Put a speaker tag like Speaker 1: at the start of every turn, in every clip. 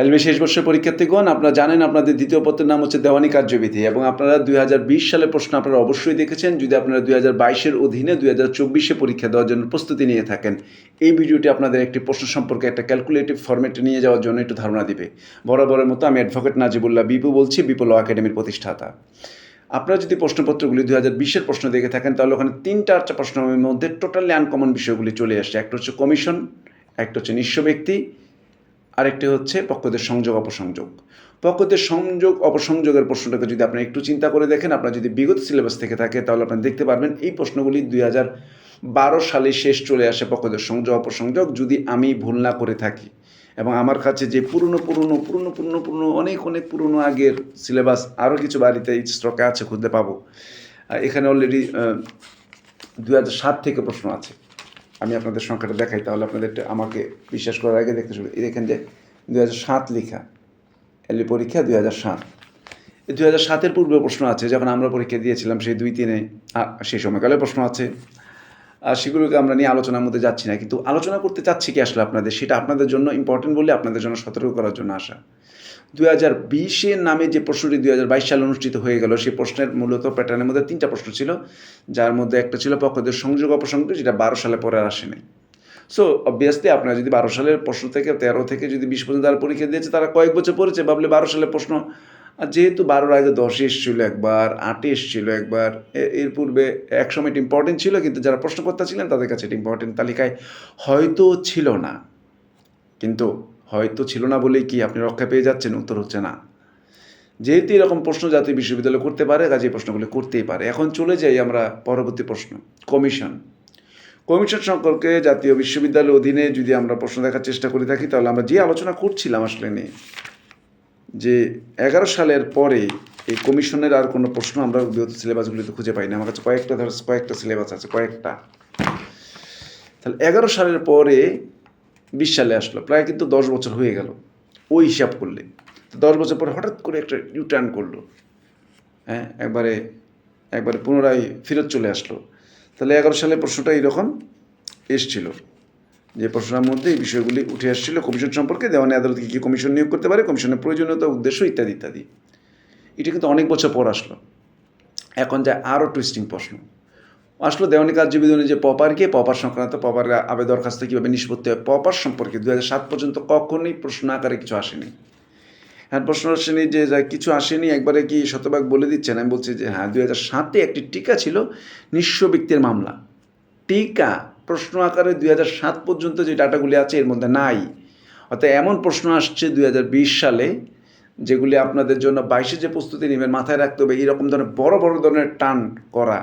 Speaker 1: LB শেষ বর্ষের পরীক্ষার্থীগণ, আপনারা জানেন আপনাদের দ্বিতীয় পত্রের নাম হচ্ছে দেওয়ানি কার্যবিধি এবং আপনারা দু বিশ সালের প্রশ্ন আপনারা অবশ্যই দেখেছেন, যদি আপনারা দুই হাজার অধীনে দুই হাজার চব্বিশে পরীক্ষা দেওয়ার জন্য প্রস্তুতি নিয়ে থাকেন, এই ভিডিওটি আপনাদের একটি প্রশ্ন সম্পর্কে একটা ক্যালকুলেটিভ ফরম্যাটে নিয়ে যাওয়ার জন্য একটু ধারণা দিবে। বরাবরের মতো আমি অ্যাডভোকেট নাজিবুল্লাহ বিপু বলছি, বিপু ল একাডেমির প্রতিষ্ঠাতা। আপনারা যদি প্রশ্নপত্রগুলি দুই হাজার বিশের প্রশ্ন দেখে থাকেন, তাহলে ওখানে তিনটা চারটা প্রশ্নের মধ্যে টোটালি আনকমন বিষয়গুলি চলে আসছে একটা হচ্ছে কমিশন একটা হচ্ছে নিঃস্ব ব্যক্তি আরেকটি হচ্ছে পক্ষদের সংযোগ অপসংযোগ। পক্ষদের সংযোগ অপসংযোগের প্রশ্নটাকে যদি আপনি একটু চিন্তা করে দেখেন, আপনার যদি বিগত সিলেবাস থেকে থাকে, তাহলে আপনি দেখতে পারবেন এই প্রশ্নগুলি দুই হাজার বারো সালে শেষ চলে আসে পক্ষদের সংযোগ অপসংযোগ যদি আমি ভুল না করে থাকি। এবং আমার কাছে যে পুরনো পুরনো পুরনো পুরনো পুরনো, অনেক অনেক পুরনো আগের সিলেবাস আরও কিছু বাড়িতে স্টকে আছে খুঁজতে পাবো। এখানে অলরেডি দু সাত থেকে প্রশ্ন আছে। আমি আপনাদের সংখ্যাটা দেখাই, তাহলে আপনাদের আমাকে বিশ্বাস করার আগে দেখতে শুরু দেখেন যে দু হাজার সাত লেখা, এলি পরীক্ষা দুই হাজার সাত। দু হাজার সাতের পূর্বে প্রশ্ন আছে, যখন আমরা পরীক্ষা দিয়েছিলাম, সেই দুই তিনে সেই সময়কালে প্রশ্ন আছে। সেগুলোকে আমরা নিয়ে আলোচনার মধ্যে যাচ্ছি না, কিন্তু আলোচনা করতে চাচ্ছি কি আসলে আপনাদের? সেটা আপনাদের জন্য ইম্পর্টেন্ট বলে আপনাদের জন্য সতর্ক করার জন্য আসা। দুই হাজার বিশের নামে যে প্রশ্নটি দুই হাজার বাইশ সালে অনুষ্ঠিত হয়ে গেল, সেই প্রশ্নের মূলত প্যাটার্নের মধ্যে তিনটা প্রশ্ন ছিল। যার মধ্যে একটা ছিল পক্ষদের সংযোগ অপসংযোগ যেটা বারো সালে পরে আসেনি। সো অবভিয়াসলি আপনারা যদি বারো সালের প্রশ্ন থেকে, তেরো থেকে যদি বিশ পর্যন্ত তারা পরীক্ষা দিয়েছে, তারা কয়েক বছর পড়েছে, ভাবলে বারো সালের প্রশ্ন আর যেহেতু বারোর আগে দশে এসেছিল একবার আটে এসেছিল একবার এর পূর্বে এক সময় এটা ইম্পর্টেন্ট ছিল, কিন্তু যারা প্রশ্নকর্তা ছিলেন তাদের কাছে এটা ইম্পর্টেন্ট তালিকায় হয়তো ছিল না। কিন্তু হয়তো ছিল না বলেই কি আপনি রক্ষা পেয়ে যাচ্ছেন? উত্তর হচ্ছে না। যেহেতু এরকম প্রশ্ন জাতীয় বিশ্ববিদ্যালয় করতে পারে, কাজে প্রশ্নগুলো করতেই পারে। এখন চলে যাই আমরা পরবর্তী প্রশ্ন, কমিশন। কমিশন সম্পর্কে জাতীয় বিশ্ববিদ্যালয়ের অধীনে যদি আমরা প্রশ্ন দেখার চেষ্টা করে থাকি, তাহলে আমরা যে আলোচনা করছিলাম আসলে নিয়ে যে এগারো সালের পরে এই কমিশনের আর কোনো প্রশ্ন আমরা বিগত সিলেবাসগুলিতে খুঁজে পাই না আমার কাছে কয়েকটা ধর, কয়েকটা সিলেবাস আছে, কয়েকটা। তাহলে এগারো সালের পরে বিশ সালে আসলো, প্রায় কিন্তু দশ বছর হয়ে গেল ওই হিসাব করলে। দশ বছর পর হঠাৎ করে একটা ইউটার্ন করল। হ্যাঁ একবারে একবারে পুনরায় ফেরত চলে আসলো। তাহলে এগারো সালে প্রশ্নটা এইরকম এসছিল। যে প্রশ্নের মধ্যে এই বিষয়গুলি উঠে আসছিল কমিশন সম্পর্কে দেওয়ানি আদালত কী কমিশন নিয়োগ করতে পারে কমিশনের প্রয়োজনীয়তা, উদ্দেশ্য ইত্যাদি ইত্যাদি। এটা কিন্তু অনেক বছর পর আসলো। এখন যায় আরও টুইস্টিং প্রশ্ন। আসলো দেওয়ানি কার্যবিধানে যে পপারকে পপার সংক্রান্ত পপার আবে দরখাস্ত কীভাবে নিষ্পত্তি হয় পপার সম্পর্কে দু সাত পর্যন্ত কখনোই প্রশ্ন আকারে কিছু আসেনি। হ্যাঁ প্রশ্ন আসেনি যে কিছু আসেনি, একবারে কি শতভাগ বলে দিচ্ছেন? আমি বলছি যে হ্যাঁ দু সাতে একটি টিকা ছিল নিঃস্ব ব্যক্তির মামলা। টিকা প্রশ্ন আকারে দুই সাত পর্যন্ত যে ডাটাগুলি আছে এর মধ্যে নাই। অর্থাৎ এমন প্রশ্ন আসছে দুই হাজার বিশ সালে, যেগুলি আপনাদের জন্য বাইশে যে প্রস্তুতি নেবেন, মাথায় রাখতে হবে, এইরকম ধরনের বড় বড় ধরনের টান করা।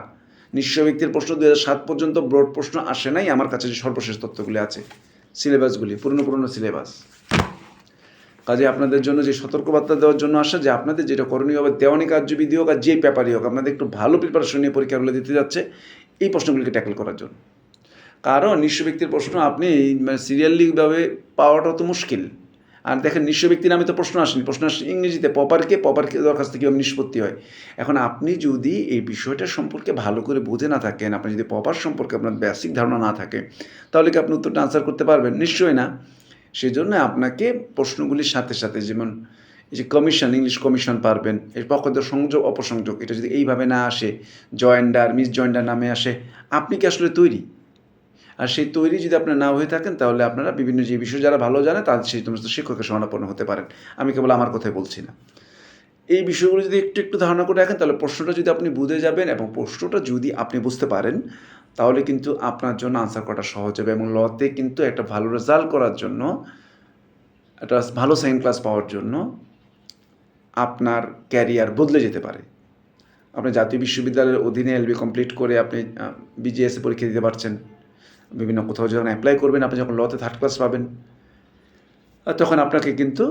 Speaker 1: নিঃস্ব ব্যক্তির প্রশ্ন দুই সাত পর্যন্ত ব্রড প্রশ্ন আসে নাই, আমার কাছে যে সর্বশেষ তথ্যগুলি আছে, সিলেবাসগুলি, পুরনো পুরনো সিলেবাস। কাজে আপনাদের জন্য যে সতর্কবার্তা দেওয়ার জন্য আসা, যে আপনাদের যেটা করণীয় হবে, দেওয়ানি কার্যবিধি হোক আর যে পেপারই হোক, আপনাদের একটু ভালো প্রিপারেশন নিয়ে পরীক্ষাগুলো দিতে যাচ্ছে, এই প্রশ্নগুলিকে ট্যাকল করার জন্য। কারণ নিঃস্ব ব্যক্তির প্রশ্ন আপনি মানে সিরিয়ালিভাবে পাওয়াটা তো মুশকিল। আর দেখেন, নিঃস্ব ব্যক্তি নামে তো প্রশ্ন আসেনি। প্রশ্ন আসে ইংরেজিতে পপারকে পপারকে দরখাস্ত কীভাবে নিষ্পত্তি হয়? এখন আপনি যদি এই বিষয়টা সম্পর্কে ভালো করে বুঝে না থাকেন, আপনি যদি পপার সম্পর্কে আপনার বেসিক ধারণা না থাকে, তাহলে কি আপনি উত্তরটা আনসার করতে পারবেন? নিশ্চয়ই না। সেই জন্য আপনাকে প্রশ্নগুলির সাথে সাথে যেমন এই যে কমিশন ইংলিশ কমিশন পারবেন, এর পক্ষদের সংযোগ, অপসংযোগ, এটা যদি এইভাবে না আসে জয়েন্ডার মিস জয়েন্ডার নামে আসে, আপনি কি আসলে তৈরি? আর সেই তৈরি যদি আপনার না হয়ে থাকেন, তাহলে আপনারা বিভিন্ন যে বিষয় যারা ভালো জানে তাদের সেই সমস্ত শিক্ষকের সমানাপন্ন হতে পারেন। আমি কেবল আমার কথাই বলছি না। এই বিষয়গুলো যদি একটু একটু ধারণা করে রাখেন, তাহলে প্রশ্নটা যদি আপনি বুঝে যাবেন এবং প্রশ্নটা যদি আপনি বুঝতে পারেন, তাহলে কিন্তু আপনার জন্য আনসার করাটা সহজ হবে এবং লতে কিন্তু একটা ভালো রেজাল্ট করার জন্য, একটা ভালো সেকেন্ড ক্লাস পাওয়ার জন্য আপনার ক্যারিয়ার বদলে যেতে পারে। আপনি জাতীয় বিশ্ববিদ্যালয়ের অধীনে এলবি কমপ্লিট করে আপনি বিজিএস পরীক্ষা দিতে পারছেন। বিভিন্ন কোথাও যখন অ্যাপ্লাই করবেন, আপনি যখন লতে থার্ড ক্লাস পাবেন তখন আপনাকে কিন্তু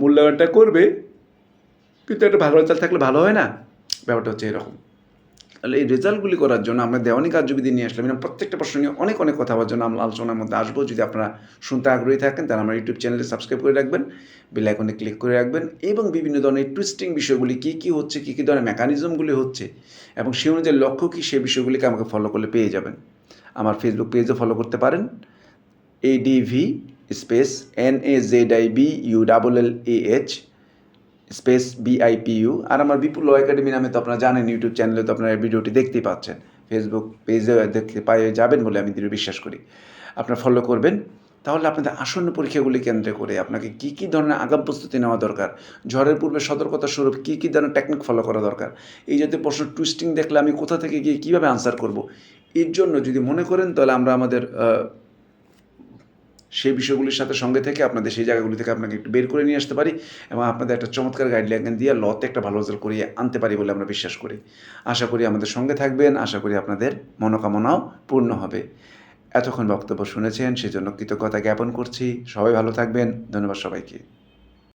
Speaker 1: মূল্যায়নটা করবে। কিন্তু একটা ভালো রেজাল্ট থাকলে ভালো হয় না? ব্যাপারটা হচ্ছে এরকম। তাহলে এই রেজাল্টগুলি করার জন্য আমরা দেওয়ানি কার্যবিধি নিয়ে আসলাম। এরকম প্রত্যেকটা নিয়ে অনেক অনেক কথা হওয়ার জন্য আমরা আলোচনার মধ্যে আসব। যদি আপনারা শুনতে আগ্রহী থাকেন, তাহলে আমার ইউটিউব চ্যানেলে সাবস্ক্রাইব করে রাখবেন, বেল আইকনে ক্লিক করে রাখবেন এবং বিভিন্ন ধরনের টুইস্টিং বিষয়গুলি, কী কী হচ্ছে, কী কী ধরনের মেকানিজমগুলি হচ্ছে এবং সেই অনুযায়ী লক্ষ্য কী, সেই বিষয়গুলিকে আমাকে ফলো করলে পেয়ে যাবেন। আমার ফেসবুক পেজও ফলো করতে পারেন। ADV space N A Z I B U double L A H space BIPU আর আমার বিপুল ল একাডেমি নামে তো আপনারা জানেন ইউটিউব চ্যানেলে তো আপনারা ভিডিওটি দেখতেই পাচ্ছেন। ফেসবুক পেজেও দেখতে পায়ে যাবেন বলে আমি দৃঢ় বিশ্বাস করি। আপনারা ফলো করবেন। তাহলে আপনাদের আসন্ন পরীক্ষাগুলি কেন্দ্রে করে আপনাকে কী কী ধরনের আগাম প্রস্তুতি নেওয়া দরকার, ঝড়ের পূর্বে সতর্কতা স্বরূপ কী কী ধরনের টেকনিক ফলো করা দরকার, এই জাতীয় প্রশ্ন টুইস্টিং দেখলে আমি কোথা থেকে গিয়ে কীভাবে আনসার করব, এর জন্য যদি মনে করেন তাহলে আমরা আমাদের সেই বিষয়গুলির সাথে সঙ্গে থেকে আপনাদের সেই জায়গাগুলি থেকে আপনাকে একটু বের করে নিয়ে আসতে পারি এবং আপনাদের একটা চমৎকার গাইডলাইন দিয়ে লতে একটা ভালো রেজাল্ট করিয়ে আনতে পারি বলে আমরা বিশ্বাস করি। আশা করি আমাদের সঙ্গে থাকবেন, আশা করি আপনাদের মনোকামনাও পূর্ণ হবে। এতক্ষণ বক্তব্য শুনেছেন, সেজন্য কৃতজ্ঞতা জ্ঞাপন করছি। সবাই ভালো থাকবেন, ধন্যবাদ সবাইকে।